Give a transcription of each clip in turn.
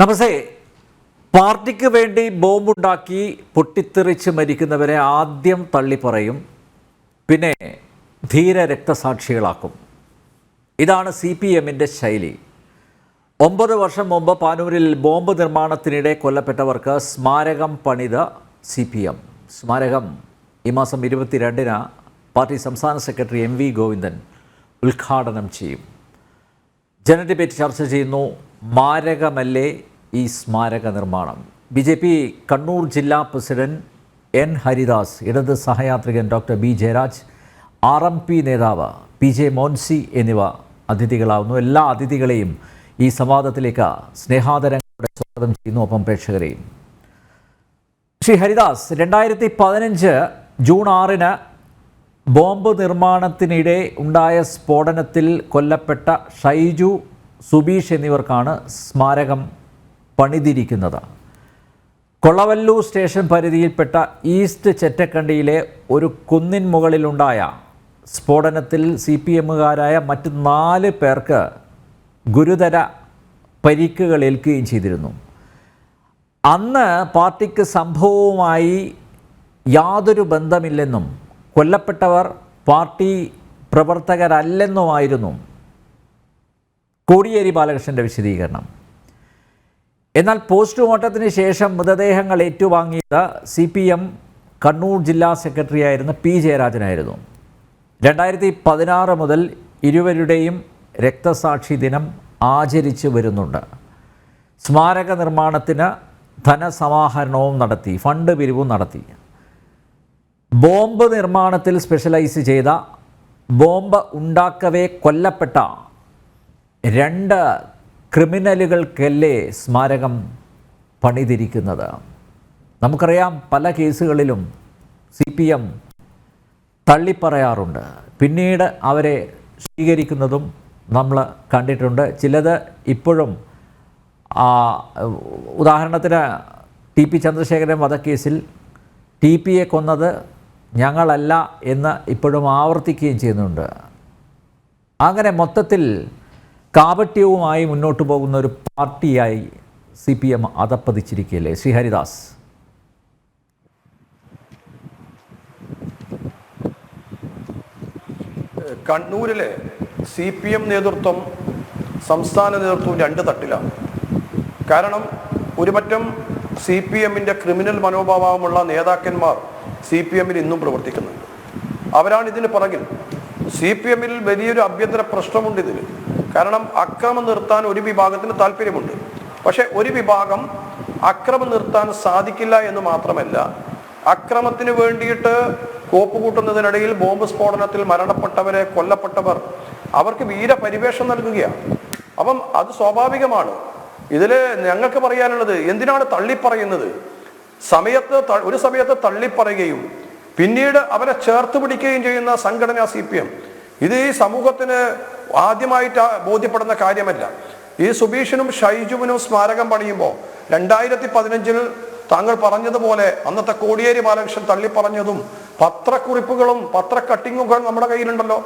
നമസ്തേ. പാർട്ടിക്ക് വേണ്ടി ബോംബുണ്ടാക്കി പൊട്ടിത്തെറിച്ച് മരിക്കുന്നവരെ ആദ്യം തള്ളിപ്പറയും പിന്നെ ധീര രക്തസാക്ഷികളാക്കും. ഇതാണ് സി പി എമ്മിന്റെ ശൈലി. ഒമ്പത് വർഷം മുമ്പ് പാനൂരിൽ ബോംബ് നിർമ്മാണത്തിനിടെ കൊല്ലപ്പെട്ടവർക്ക് സ്മാരകം പണിത സി പി എം. സ്മാരകം ഈ മാസം ഇരുപത്തിരണ്ടിന് പാർട്ടി സംസ്ഥാന സെക്രട്ടറി എം വി ഗോവിന്ദൻ ഉദ്ഘാടനം ചെയ്യും. ജനഡിബേറ്റ് ചർച്ച ചെയ്യുന്നു. മാരകമല്ലേ ഈ സ്മാരക നിർമ്മാണം? ബി ജെ പി കണ്ണൂർ ജില്ലാ പ്രസിഡന്റ് എൻ ഹരിദാസ് ഇടത് സഹയാത്രികൻ doctor B Jayaraj R M P നേതാവ് പി ജെ മോൻസി എന്നിവ അതിഥികളാവുന്നു. എല്ലാ അതിഥികളെയും ഈ സംവാദത്തിലേക്ക് സ്നേഹാദരങ്ങളുടെ സ്വാഗതം ചെയ്യുന്നു ഒപ്പം പ്രേക്ഷകരെയും. ശ്രീ ഹരിദാസ് രണ്ടായിരത്തി പതിനഞ്ച് ജൂൺ ആറിന് ബോംബ് നിർമ്മാണത്തിനിടെ ഉണ്ടായ സ്ഫോടനത്തിൽ കൊല്ലപ്പെട്ട ഷൈജു സുബീഷ് എന്നിവർക്കാണ് സ്മാരകം പണിതിരിക്കുന്നത്. കൊളവല്ലൂർ സ്റ്റേഷൻ പരിധിയിൽപ്പെട്ട ഈസ്റ്റ് ചെറ്റക്കണ്ടിയിലെ ഒരു കുന്നിൻ മുകളിലുണ്ടായ സ്ഫോടനത്തിൽ സി പി എമ്മുകാരായ മറ്റ് നാല് പേർക്ക് ഗുരുതര പരിക്കുകൾ ഏൽക്കുകയും ചെയ്തിരുന്നു. അന്ന് പാർട്ടിക്ക് സംഭവവുമായി യാതൊരു ബന്ധമില്ലെന്നും കൊല്ലപ്പെട്ടവർ പാർട്ടി പ്രവർത്തകരല്ലെന്നുമായിരുന്നു കോടിയേരി ബാലകൃഷ്ണന്റെ വിശദീകരണം. എന്നാൽ പോസ്റ്റ്മോർട്ടത്തിന് ശേഷം മൃതദേഹങ്ങൾ ഏറ്റുവാങ്ങിയത് സി പി എം കണ്ണൂർ ജില്ലാ സെക്രട്ടറി ആയിരുന്ന പി ജയരാജനായിരുന്നു. രണ്ടായിരത്തി പതിനാറ് മുതൽ ഇരുവരുടെയും രക്തസാക്ഷി ദിനം ആചരിച്ചു വരുന്നുണ്ട്. സ്മാരക നിർമ്മാണത്തിന് ധനസമാഹരണവും നടത്തി ഫണ്ട് പിരിവും നടത്തി. ബോംബ് നിർമ്മാണത്തിൽ സ്പെഷ്യലൈസ് ചെയ്ത ബോംബ് ഉണ്ടാക്കവേ കൊല്ലപ്പെട്ട രണ്ട് ക്രിമിനലുകൾക്കല്ലേ സ്മാരകം പണിതിരിക്കുന്നത്? നമുക്കറിയാം പല കേസുകളിലും സി പി എം തള്ളിപ്പറയാറുണ്ട്. പിന്നീട് അവരെ സ്വീകരിക്കുന്നതും നമ്മൾ കണ്ടിട്ടുണ്ട്. ചിലത് ഇപ്പോഴും ഉദാഹരണത്തിന് ടി പി ചന്ദ്രശേഖരൻ വധക്കേസിൽ ടി പിയെ കൊന്നത് ഞങ്ങളല്ല എന്ന് ഇപ്പോഴും ആവർത്തിക്കുകയും ചെയ്യുന്നുണ്ട്. അങ്ങനെ മൊത്തത്തിൽ കാപട്യവുമായി മുന്നോട്ട് പോകുന്ന ഒരു പാർട്ടിയായി സി പി എം അതപ്പതിച്ചിരിക്കുകയല്ലേ? ശ്രീ ഹരിദാസ് കണ്ണൂരിലെ സി പി എം നേതൃത്വം സംസ്ഥാന നേതൃത്വം രണ്ട് തട്ടിലാണ്. കാരണം ഒരുപറ്റം സി പി എമ്മിന്റെ ക്രിമിനൽ മനോഭാവമുള്ള നേതാക്കന്മാർ സി പി എമ്മിൽ ഇന്നും പ്രവർത്തിക്കുന്നുണ്ട്. അവരാണ് ഇതിന് പുറകിൽ. സി പി എമ്മിൽ വലിയൊരു ആഭ്യന്തര പ്രശ്നമുണ്ട് ഇതിൽ കാരണം അക്രമം നിർത്താൻ ഒരു വിഭാഗത്തിന് താല്പര്യമുണ്ട്. പക്ഷെ ഒരു വിഭാഗം അക്രമം നിർത്താൻ സാധിക്കില്ല എന്ന് മാത്രമല്ല അക്രമത്തിന് വേണ്ടിയിട്ട് കോപ്പ് കൂട്ടുന്നതിനിടയിൽ ബോംബ് സ്ഫോടനത്തിൽ മരണപ്പെട്ടവരെ കൊല്ലപ്പെട്ടവർ അവർക്ക് വീരപരിവേഷം നൽകുകയാണ്. അപ്പം അത് സ്വാഭാവികമാണ്. ഇതിൽ ഞങ്ങൾക്ക് പറയാനുള്ളത് എന്തിനാണ് തള്ളിപ്പറയുന്നത്? സമയത്ത് ഒരു സമയത്ത് തള്ളിപ്പറയുകയും പിന്നീട് അവരെ ചേർത്ത് പിടിക്കുകയും ചെയ്യുന്ന സംഘടന സി പി എം. ഇത് ഈ സമൂഹത്തിന് ആദ്യമായിട്ട് ബോധ്യപ്പെടുന്ന കാര്യമല്ല. ഈ സുബീഷിനും ഷൈജുവിനും സ്മാരകം പണിയുമ്പോൾ രണ്ടായിരത്തി പതിനഞ്ചിൽ താങ്കൾ പറഞ്ഞതുപോലെ അന്നത്തെ കോടിയേരി ബാലകൃഷ്ണൻ തള്ളിപ്പറഞ്ഞതും പത്രക്കുറിപ്പുകളും പത്ര പത്രക്കട്ടിങ്ങുകൾ നമ്മുടെ കയ്യിലുണ്ടല്ലോ.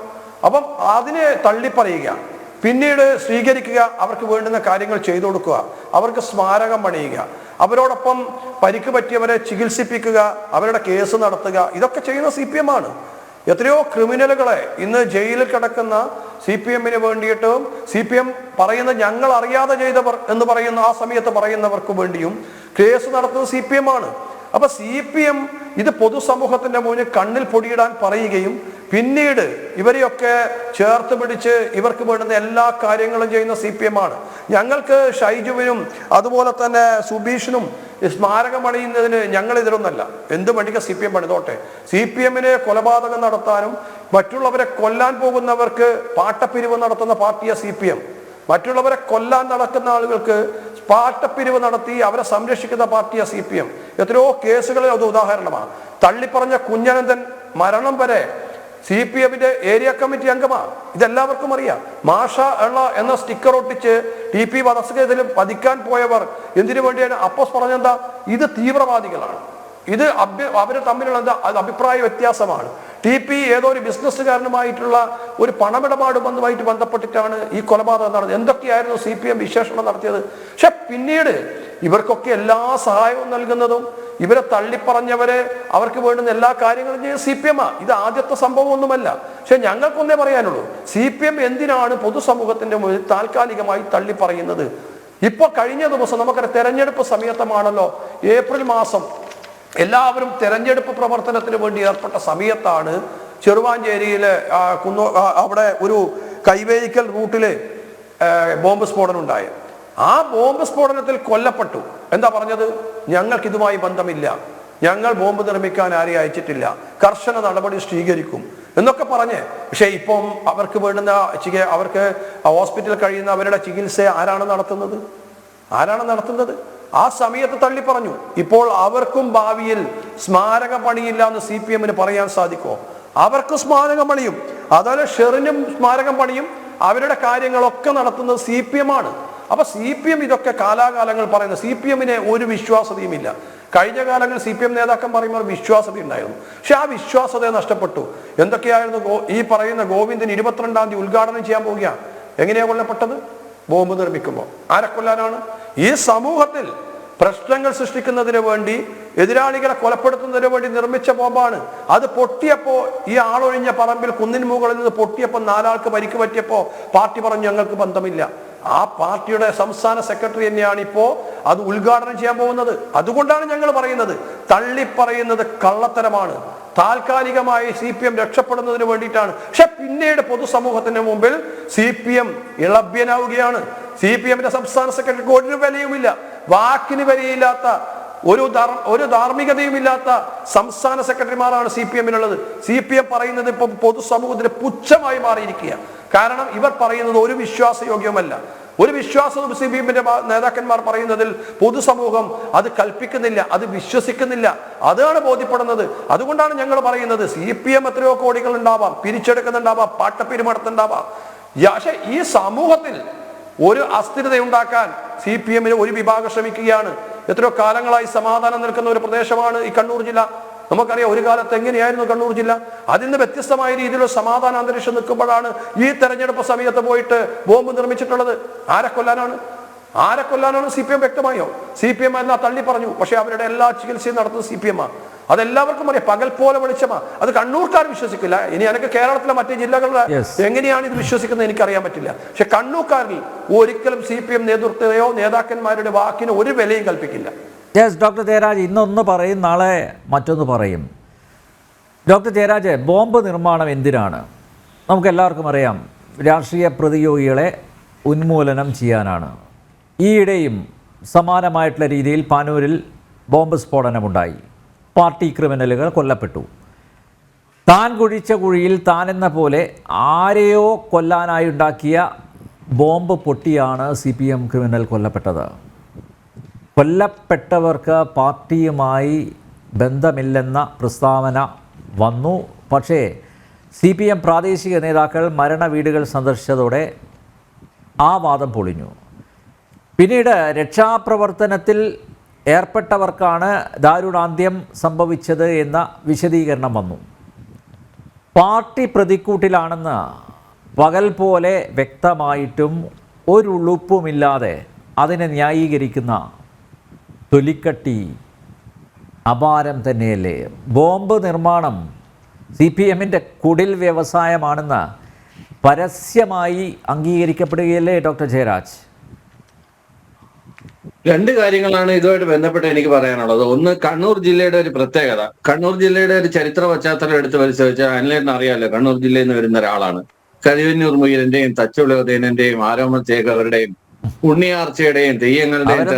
അപ്പം അതിനെ തള്ളിപ്പറയുക പിന്നീട് സ്വീകരിക്കുക അവർക്ക് വേണ്ടുന്ന കാര്യങ്ങൾ ചെയ്തു കൊടുക്കുക അവർക്ക് സ്മാരകം പണിയുക അവരോടൊപ്പം പരിക്ക് പറ്റിയവരെ ചികിത്സിപ്പിക്കുക അവരുടെ കേസ് നടത്തുക ഇതൊക്കെ ചെയ്യുന്ന സി പി എം ആണ്. എത്രയോ ക്രിമിനലുകളെ ഇന്ന് ജയിലിൽ കിടക്കുന്ന സി പി എമ്മിന് വേണ്ടിയിട്ടും സി പി എം പറയുന്ന ഞങ്ങൾ അറിയാതെ ചെയ്തവർ എന്ന് പറയുന്ന ആ സമയത്ത് പറയുന്നവർക്ക് വേണ്ടിയും കേസ് നടത്തുന്നത് സി പി എം ആണ്. അപ്പൊ സി പി എം ഇത് പൊതുസമൂഹത്തിന്റെ മുന്നിൽ കണ്ണിൽ പൊടിയിടാൻ പറയുകയും പിന്നീട് ഇവരെയൊക്കെ ചേർത്ത് പിടിച്ച് ഇവർക്ക് വേണ്ടുന്ന എല്ലാ കാര്യങ്ങളും ചെയ്യുന്ന സി പി എം ആണ്. ഞങ്ങൾക്ക് ഷൈജുവിനും അതുപോലെ തന്നെ സുബീഷിനും ഈ സ്മാരകം അണിയുന്നതിന് ഞങ്ങൾ ഇതിലൊന്നല്ല എന്ത് പണിക സി പി എം പണിതോട്ടെ? സി പി എമ്മിനെ കൊലപാതകം നടത്താനും മറ്റുള്ളവരെ കൊല്ലാൻ പോകുന്നവർക്ക് പാട്ടപ്പിരിവ് നടത്തുന്ന പാർട്ടിയാണ് സി പി എം മറ്റുള്ളവരെ കൊല്ലാൻ നടക്കുന്ന ആളുകൾക്ക് പാട്ടപ്പിരിവ് നടത്തി അവരെ സംരക്ഷിക്കുന്ന പാർട്ടിയാ സി പി എം. എത്രയോ കേസുകളിൽ അത് ഉദാഹരണമാണ്. തള്ളിപ്പറഞ്ഞ കുഞ്ഞനന്ദൻ മരണം വരെ സി പി എമ്മിന്റെ ഏരിയ കമ്മിറ്റി അംഗമാണ് ഇതെല്ലാവർക്കും അറിയാം. മാഷ എള്ള എന്ന സ്റ്റിക്കർ ഒട്ടിച്ച് ടി പി വധസ്കേതിലും പതിക്കാൻ പോയവർ എന്തിനു വേണ്ടിയാണ്? അപ്പോസ് പറഞ്ഞെന്താ? ഇത് തീവ്രവാദികളാണ്. ഇത് അഭ്യ അവർ തമ്മിലുള്ള എന്താ? അഭിപ്രായ വ്യത്യാസമാണ്. ടി പി ഏതോ ഒരു ബിസിനസ്സുകാരനുമായിട്ടുള്ള ഒരു പണമിടപാട് ബന്ധമായിട്ട് ബന്ധപ്പെട്ടിട്ടാണ് ഈ കൊലപാതകം നടന്നത്. എന്തൊക്കെയായിരുന്നു സി പി എം വിശേഷണം നടത്തിയത്? പക്ഷെ പിന്നീട് ഇവർക്കൊക്കെ എല്ലാ സഹായവും നൽകുന്നതും ഇവരെ തള്ളിപ്പറഞ്ഞവരെ അവർക്ക് വേണ്ടുന്ന എല്ലാ കാര്യങ്ങളും ചെയ്യുന്ന സി പി എം ആ. ഇത് ആദ്യത്തെ സംഭവം ഒന്നുമല്ല പക്ഷെ ഞങ്ങൾക്കൊന്നേ പറയാനുള്ളൂ സി പി എം എന്തിനാണ് പൊതുസമൂഹത്തിന്റെ മുന്നിൽ താൽക്കാലികമായി തള്ളി പറയുന്നത് ഇപ്പൊ കഴിഞ്ഞ ദിവസം നമുക്കൊരു തെരഞ്ഞെടുപ്പ് സമയത്തമാണല്ലോ ഏപ്രിൽ മാസം എല്ലാവരും തെരഞ്ഞെടുപ്പ് പ്രവർത്തനത്തിന് വേണ്ടി ഏർപ്പെട്ട സമയത്താണ് ചെറുവാഞ്ചേരിയിലെ കുന്നോ അവിടെ ഒരു കൈവേയിക്കൽ റൂട്ടിൽ ബോംബ് സ്ഫോടനം ഉണ്ടായത്. ആ ബോംബ് സ്ഫോടനത്തിൽ കൊല്ലപ്പെട്ടു. എന്താ പറഞ്ഞത്? ഞങ്ങൾക്ക് ഇതുമായി ബന്ധമില്ല. ഞങ്ങൾ ബോംബ് നിർമ്മിക്കാൻ ആരെയും അയച്ചിട്ടില്ല. കർശന നടപടി സ്വീകരിക്കും എന്നൊക്കെ പറഞ്ഞ്. പക്ഷേ ഇപ്പം അവർക്ക് വേണ്ടുന്ന ചിക- അവർക്ക് ഹോസ്പിറ്റലിൽ കഴിയുന്ന അവരുടെ ചികിത്സ ആരാണ് നടത്തുന്നത്? ആരാണ് നടത്തുന്നത്? ആ സമയത്ത് തള്ളി പറഞ്ഞു ഇപ്പോൾ അവർക്കും ഭാവിയിൽ സ്മാരക പണിയില്ല എന്ന് സി പി എമ്മിന് പറയാൻ സാധിക്കുമോ? അവർക്ക് സ്മാരകം പണിയും അതുപോലെ ഷെറിനും സ്മാരകം പണിയും അവരുടെ കാര്യങ്ങളൊക്കെ നടത്തുന്നത് സി പി എം ആണ്. അപ്പൊ സി പി എം ഇതൊക്കെ കാലാകാലങ്ങൾ പറയുന്നത് സി പി എമ്മിന് ഒരു വിശ്വാസതയും ഇല്ല കഴിഞ്ഞ കാലങ്ങളിൽ സി പി എം പറയുമ്പോൾ വിശ്വാസത ഉണ്ടായിരുന്നു പക്ഷെ ആ വിശ്വാസത നഷ്ടപ്പെട്ടു. എന്തൊക്കെയായിരുന്നു ഈ പറയുന്ന ഗോവിന്ദൻ ഇരുപത്തിരണ്ടാം തീയതി ഉദ്ഘാടനം ചെയ്യാൻ പോവുകയാണ് എങ്ങനെയാ കൊല്ലപ്പെട്ടത്? ബോംബ് നിർമ്മിക്കുമ്പോൾ. ആരെ കൊല്ലാനാണ്? ഈ സമൂഹത്തിൽ പ്രശ്നങ്ങൾ സൃഷ്ടിക്കുന്നതിന് വേണ്ടി എതിരാളികളെ കൊലപ്പെടുത്തുന്നതിന് വേണ്ടി നിർമ്മിച്ച ബോംബാണ്. അത് പൊട്ടിയപ്പോ ഈ ആളൊഴിഞ്ഞ പറമ്പിൽ കുന്നിൻ മുകളിൽ നിന്ന് പൊട്ടിയപ്പോൾ നാലാൾക്ക് പരിക്ക് പറ്റിയപ്പോ പാർട്ടി പറഞ്ഞു ഞങ്ങൾക്ക് ബന്ധമില്ല. ആ പാർട്ടിയുടെ സംസ്ഥാന സെക്രട്ടറി തന്നെയാണ് ഇപ്പോ അത് ഉദ്ഘാടനം ചെയ്യാൻ പോകുന്നത്. അതുകൊണ്ടാണ് ഞങ്ങൾ പറയുന്നത്. തള്ളിപ്പറയുന്നത് കള്ളത്തരമാണ്. താൽക്കാലികമായി സി പി എം രക്ഷപ്പെടുന്നതിന് വേണ്ടിയിട്ടാണ്. പക്ഷെ പിന്നീട് പൊതുസമൂഹത്തിന് മുമ്പിൽ സി പി എം ഇളഭ്യനാവുകയാണ്. സി പി എമ്മിന്റെ സംസ്ഥാന സെക്രട്ടറിക്ക് ഒരു വിലയുമില്ല. വാക്കിന് വിലയില്ലാത്ത ഒരു ഒരു ധാർമ്മികതയും ഇല്ലാത്ത സംസ്ഥാന സെക്രട്ടറിമാരാണ് സി പി എമ്മിനുള്ളത്. സി പി എം പറയുന്നത് ഇപ്പം പൊതുസമൂഹത്തിന് പുച്ഛമായി മാറിയിരിക്കുക കാരണം ഇവർ പറയുന്നത് ഒരു വിശ്വാസയോഗ്യമല്ല. ഒരു വിശ്വാസ എമ്മിന്റെ നേതാക്കന്മാർ പറയുന്നതിൽ പൊതുസമൂഹം അത് കൽപ്പിക്കുന്നില്ല അത് വിശ്വസിക്കുന്നില്ല. അതാണ് ബോധ്യപ്പെടുന്നത്. അതുകൊണ്ടാണ് ഞങ്ങൾ പറയുന്നത് സി പി എം എത്രയോ കോടികൾ ഉണ്ടാവാം പിരിച്ചെടുക്കുന്നുണ്ടാവാം പാട്ടപ്പെരുമാടത്തുണ്ടാവാം പക്ഷേ ഈ സമൂഹത്തിൽ ഒരു അസ്ഥിരത ഉണ്ടാക്കാൻ സി പി എമ്മിന് ഒരു വിഭാഗം ശ്രമിക്കുകയാണ്. എത്രയോ കാലങ്ങളായി സമാധാനം നിൽക്കുന്ന ഒരു പ്രദേശമാണ് ഈ കണ്ണൂർ ജില്ല. നമുക്കറിയാം ഒരു കാലത്ത് എങ്ങനെയായിരുന്നു കണ്ണൂർ ജില്ല? അതിൽ നിന്ന് വ്യത്യസ്തമായ രീതിയിലുള്ള സമാധാന അന്തരീക്ഷം നിൽക്കുമ്പോഴാണ് ഈ തെരഞ്ഞെടുപ്പ് സമയത്ത് പോയിട്ട് ബോംബ് നിർമ്മിച്ചിട്ടുള്ളത്. ആരെ കൊല്ലാനാണ്? ആരെ കൊല്ലാനാണ് സി പി എം വ്യക്തമായോ? സി പി എം എന്നാ തള്ളി പറഞ്ഞു. പക്ഷെ അവരുടെ എല്ലാ ചികിത്സയും നടത്തുന്നത് സി പി എം ആണ് അതെല്ലാവർക്കും അറിയാം. പകൽ പോലെ വെളിച്ചമാ. അത് കണ്ണൂർക്കാർ വിശ്വസിക്കില്ല. ഇനി എനിക്ക് കേരളത്തിലെ മറ്റു ജില്ലകളിലെ. എങ്ങനെയാണ് ഇത് വിശ്വസിക്കുന്നത് എനിക്കറിയാൻ പറ്റില്ല. പക്ഷെ കണ്ണൂർക്കാരിൽ ഒരിക്കലും സി പി എം നേതൃത്വയോ നേതാക്കന്മാരുടെ വാക്കിന് ഒരു വിലയും കൽപ്പിക്കില്ല. യെസ് ഡോക്ടർ ജയരാജ് ഇന്നൊന്ന് പറയും നാളെ മറ്റൊന്ന് പറയും. ഡോക്ടർ ജയരാജ് ബോംബ് നിർമ്മാണം എന്തിനാണ്? നമുക്ക് എല്ലാവർക്കും അറിയാം രാഷ്ട്രീയ പ്രതിയോഗികളെ ഉന്മൂലനം ചെയ്യാനാണ്. ഈയിടെയും സമാനമായിട്ടുള്ള രീതിയിൽ പാനൂരിൽ ബോംബ് സ്ഫോടനമുണ്ടായി. പാർട്ടി ക്രിമിനലുകൾ കൊല്ലപ്പെട്ടു. താൻ കുഴിച്ച കുഴിയിൽ താനെന്ന പോലെ ആരെയോ കൊല്ലാനായി ഉണ്ടാക്കിയ ബോംബ് പൊട്ടിയാണ് സി പി എം ക്രിമിനൽ കൊല്ലപ്പെട്ടത്. കൊല്ലപ്പെട്ടവർക്ക് പാർട്ടിയുമായി ബന്ധമില്ലെന്ന പ്രസ്താവന വന്നു. പക്ഷേ സി പി എം പ്രാദേശിക നേതാക്കൾ മരണ വീടുകൾ സന്ദർശിച്ചതോടെ ആ വാദം പൊളിഞ്ഞു. പിന്നീട് രക്ഷാപ്രവർത്തനത്തിൽ ഏർപ്പെട്ടവർക്കാണ് ദാരുണാന്ത്യം സംഭവിച്ചത് എന്ന വിശദീകരണം വന്നു. പാർട്ടി പ്രതിക്കൂട്ടിലാണെന്ന് പകൽ പോലെ വ്യക്തമായിട്ടും ഒരു ഉളുപ്പുമില്ലാതെ അതിനെ ന്യായീകരിക്കുന്ന തൊലിക്കട്ടി അപാരം തന്നെയല്ലേ? ബോംബ് നിർമ്മാണം സി പി എമ്മിന്റെ കുടിൽ വ്യവസായമാണെന്ന് പരസ്യമായി അംഗീകരിക്കപ്പെടുകയല്ലേ ഡോക്ടർ ജയരാജ്? രണ്ട് കാര്യങ്ങളാണ് ഇതുമായിട്ട് ബന്ധപ്പെട്ട് എനിക്ക് പറയാനുള്ളത്. ഒന്ന് കണ്ണൂർ ജില്ലയുടെ ഒരു പ്രത്യേകത. കണ്ണൂർ ജില്ലയുടെ ഒരു ചരിത്ര പശ്ചാത്തലം എടുത്ത് പരിശോധിച്ചാൽ അനിലേട്ടൻ അറിയാലോ കണ്ണൂർ ജില്ലയിൽ നിന്ന് വരുന്ന ഒരാളാണ്. കരിവന്നൂർ മുയിലിന്റെയും തച്ചുളി ഉദയനന്റെയും ആരോമ ചേഖവരുടെയും ഉണ്ണിയാർച്ചയുടെയും തെയ്യങ്ങളുടെയും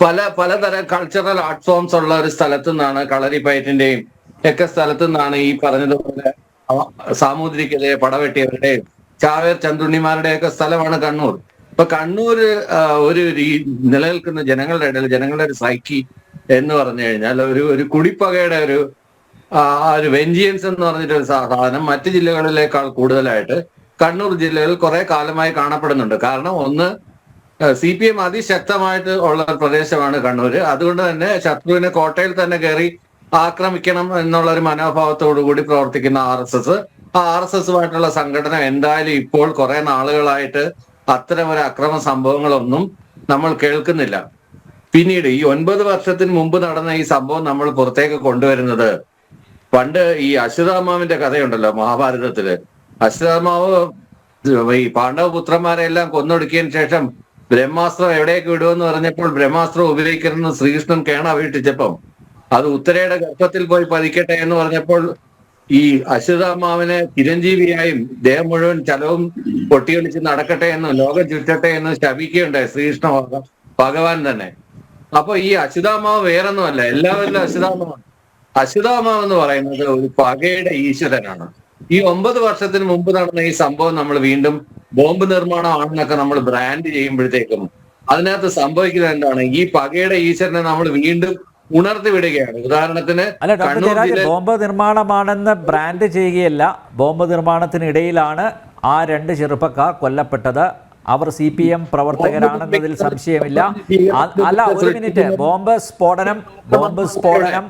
പല പലതരം കൾച്ചറൽ ആർട്ട് ഫോംസ് ഉള്ള ഒരു സ്ഥലത്തു നിന്നാണ് കളരിപ്പയറ്റിന്റെയും ഒക്കെ സ്ഥലത്തു നിന്നാണ് ഈ പറഞ്ഞതുപോലെ സാമൂതിരിക്കലെ പടവെട്ടിയവരുടെയും ചാവേർ ചന്തുണ്ണിമാരുടെ ഒക്കെ സ്ഥലമാണ് കണ്ണൂർ. ഇപ്പൊ കണ്ണൂര് ആ, ഒരു നിലനിൽക്കുന്ന ജനങ്ങളുടെ ഇടയിൽ ജനങ്ങളുടെ ഒരു സൈക്കി എന്ന് പറഞ്ഞു കഴിഞ്ഞാൽ ഒരു ഒരു കുടിപ്പകയുടെ ഒരു ഒരു വെഞ്ചിയൻസ് എന്ന് പറഞ്ഞിട്ടൊരു സാധനം മറ്റു ജില്ലകളിലേക്കാൾ കൂടുതലായിട്ട് കണ്ണൂർ ജില്ലയിൽ കുറെ കാലമായി കാണപ്പെടുന്നുണ്ട്. കാരണം ഒന്ന് സി പി എം അതിശക്തമായിട്ട് ഉള്ള പ്രദേശമാണ് കണ്ണൂര്. അതുകൊണ്ട് തന്നെ ശത്രുവിനെ കോട്ടയിൽ തന്നെ കയറി ആക്രമിക്കണം എന്നുള്ള ഒരു മനോഭാവത്തോടു കൂടി പ്രവർത്തിക്കുന്ന ആർ എസ് എസ്. ആ ആർ എസ് എസുമായിട്ടുള്ള സംഘടന എന്തായാലും ഇപ്പോൾ കുറെ നാളുകളായിട്ട് അത്തരം ഒരു അക്രമ സംഭവങ്ങളൊന്നും നമ്മൾ കേൾക്കുന്നില്ല. പിന്നീട് ഈ ഒൻപത് വർഷത്തിന് മുമ്പ് നടന്ന ഈ സംഭവം നമ്മൾ പുറത്തേക്ക് കൊണ്ടുവരുന്നത്. പണ്ട് ഈ അശ്വതാമാവിന്റെ കഥയുണ്ടല്ലോ മഹാഭാരതത്തിൽ. അശ്വതാമാവ് ഈ പാണ്ഡവപുത്രന്മാരെ എല്ലാം കൊന്നൊടുക്കിയതിന് ശേഷം ബ്രഹ്മാസ്ത്രം എവിടെയൊക്കെ വിടുമെന്ന് പറഞ്ഞപ്പോൾ ബ്രഹ്മാസ്ത്രം ഉപയോഗിക്കണമെന്ന് ശ്രീകൃഷ്ണൻ കേണ വീട്ടിച്ചപ്പം അത് ഉത്തരയുടെ ഗർഭത്തിൽ പോയി പതിക്കട്ടെ എന്ന് പറഞ്ഞപ്പോൾ ഈ അശ്വതാമാവിനെ ചിരഞ്ജീവിയായും ദേഹം മുഴുവൻ ചലവും പൊട്ടിയൊളിച്ച് നടക്കട്ടെ എന്ന് ലോകം ചുറ്റട്ടെ എന്ന് ശപിക്കുകയുണ്ടായി ശ്രീകൃഷ്ണ ഭഗ- ഭഗവാൻ തന്നെ. അപ്പൊ ഈ അശ്വതാമാവ് വേറൊന്നുമല്ല എല്ലാവരിലും അശ്വതാമാവാണ് അശ്വതാമാവ് എന്ന് പറയുന്നത് ഒരു പകയുടെ ഈശ്വരനാണ്. ഈ ഒമ്പത് വർഷത്തിന് മുമ്പ് നടന്ന ഈ സംഭവം നമ്മൾ വീണ്ടും ബോംബ് നിർമ്മാണമാണെന്നൊക്കെ നമ്മൾ ബ്രാൻഡ് ചെയ്യുമ്പോഴത്തേക്കും അതിനകത്ത് സംഭവിക്കുന്നത് എന്താണ്? ഈ പകയുടെ ഈശ്വരനെ നമ്മൾ വീണ്ടും ഉണർത്തി വിടുകയാണ്. ഉദാഹരണത്തിന് ബോംബ് നിർമ്മാണമാണെന്ന് ബ്രാൻഡ് ചെയ്യുകയല്ല. ബോംബ് നിർമ്മാണത്തിനിടയിലാണ് ആ രണ്ട് ചെറുപ്പക്കാർ കൊല്ലപ്പെട്ടത്. അവർ സി പി എം പ്രവർത്തകരാണെന്നതിൽ സംശയമില്ല. അല്ല ഒരു മിനിറ്റ്. ബോംബ് സ്ഫോടനം ബോംബ് സ്ഫോടനം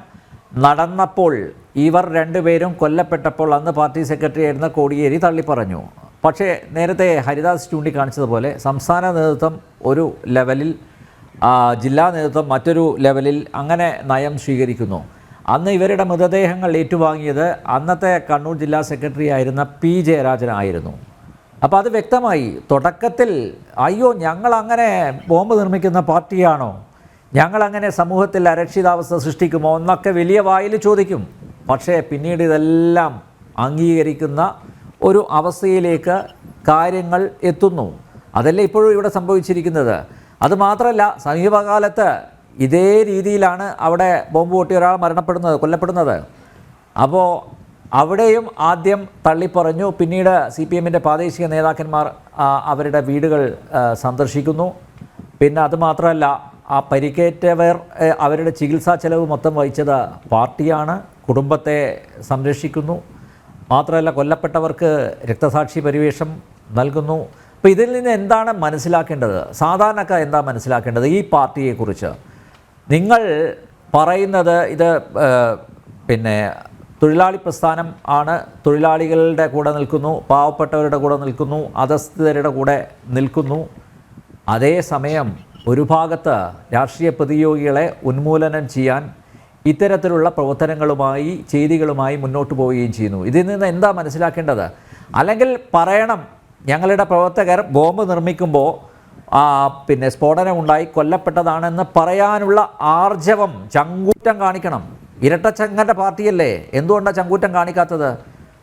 നടന്നപ്പോൾ ഇവർ രണ്ടുപേരും കൊല്ലപ്പെട്ടപ്പോൾ അന്ന് പാർട്ടി സെക്രട്ടറി ആയിരുന്ന കോടിയേരി തള്ളിപ്പറഞ്ഞു. പക്ഷേ നേരത്തെ ഹരിദാസ് ചൂണ്ടിക്കാണിച്ചതുപോലെ സംസ്ഥാന നേതൃത്വം ഒരു ലെവലിൽ ജില്ലാ നേതൃത്വം മറ്റൊരു ലെവലിൽ അങ്ങനെ നയം സ്വീകരിക്കുന്നു. അന്ന് ഇവരുടെ മൃതദേഹങ്ങൾ ഏറ്റുവാങ്ങിയത് അന്നത്തെ കണ്ണൂർ ജില്ലാ സെക്രട്ടറി ആയിരുന്ന പി. ജയരാജനായിരുന്നു അപ്പോൾ അത് വ്യക്തമായി തുടക്കത്തിൽ അയ്യോ ഞങ്ങൾ അങ്ങനെ ബോംബ് നിർമ്മിക്കുന്ന പാർട്ടിയാണോ? ഞങ്ങളങ്ങനെ സമൂഹത്തിൽ അരക്ഷിതാവസ്ഥ സൃഷ്ടിക്കുമോ? എന്നൊക്കെ വലിയ വായിൽ ചോദിക്കും. പക്ഷേ പിന്നീട് ഇതെല്ലാം അംഗീകരിക്കുന്ന ഒരു അവസ്ഥയിലേക്ക് കാര്യങ്ങൾ എത്തുന്നു. അതല്ലേ ഇപ്പോഴും ഇവിടെ സംഭവിച്ചിരിക്കുന്നത്? അതുമാത്രമല്ല സമീപകാലത്ത് ഇതേ രീതിയിലാണ് അവിടെ ബോംബ് പൊട്ടി ഒരാൾ മരണപ്പെടുന്നത് കൊല്ലപ്പെടുന്നത്. അപ്പോൾ അവിടെയും ആദ്യം തള്ളിപ്പറഞ്ഞു. പിന്നീട് സി പി എമ്മിന്റെ പ്രാദേശിക നേതാക്കന്മാർ അവരുടെ വീടുകൾ സന്ദർശിക്കുന്നു. പിന്നെ അതുമാത്രമല്ല ആ പരിക്കേറ്റവർ അവരുടെ ചികിത്സാ ചെലവ് മൊത്തം വഹിച്ചത് പാർട്ടിയാണ്. കുടുംബത്തെ സംരക്ഷിക്കുന്നു. മാത്രമല്ല കൊല്ലപ്പെട്ടവർക്ക് രക്തസാക്ഷി പരിവേഷം നൽകുന്നു. അപ്പോൾ ഇതിൽ നിന്ന് എന്താണ് മനസ്സിലാക്കേണ്ടത്? സാധാരണക്കാർ എന്താ മനസ്സിലാക്കേണ്ടത് ഈ പാർട്ടിയെക്കുറിച്ച്? നിങ്ങൾ പറയുന്നത് ഇത് പിന്നെ തൊഴിലാളി പ്രസ്ഥാനം ആണ്. തൊഴിലാളികളുടെ കൂടെ നിൽക്കുന്നു പാവപ്പെട്ടവരുടെ കൂടെ നിൽക്കുന്നു അധസ്ഥിതരുടെ കൂടെ നിൽക്കുന്നു. അതേസമയം ഒരു ഭാഗത്ത് രാഷ്ട്രീയ പ്രതിയോഗികളെ ഉന്മൂലനം ചെയ്യാൻ ഇത്തരത്തിലുള്ള പ്രവർത്തനങ്ങളുമായി ചെയ്തികളുമായി മുന്നോട്ട് പോവുകയും ചെയ്യുന്നു. ഇതിൽ നിന്ന് എന്താ മനസ്സിലാക്കേണ്ടത്? അല്ലെങ്കിൽ പറയണം ഞങ്ങളുടെ പ്രവർത്തകർ ബോംബ് നിർമ്മിക്കുമ്പോൾ പിന്നെ സ്ഫോടനമുണ്ടായി കൊല്ലപ്പെട്ടതാണെന്ന് പറയാനുള്ള ആർജവം ചങ്കൂറ്റം കാണിക്കണം. ഇരട്ടച്ചങ്ങന്റെ പാർട്ടിയല്ലേ? എന്തുകൊണ്ടാണ് ചങ്കൂറ്റം കാണിക്കാത്തത്?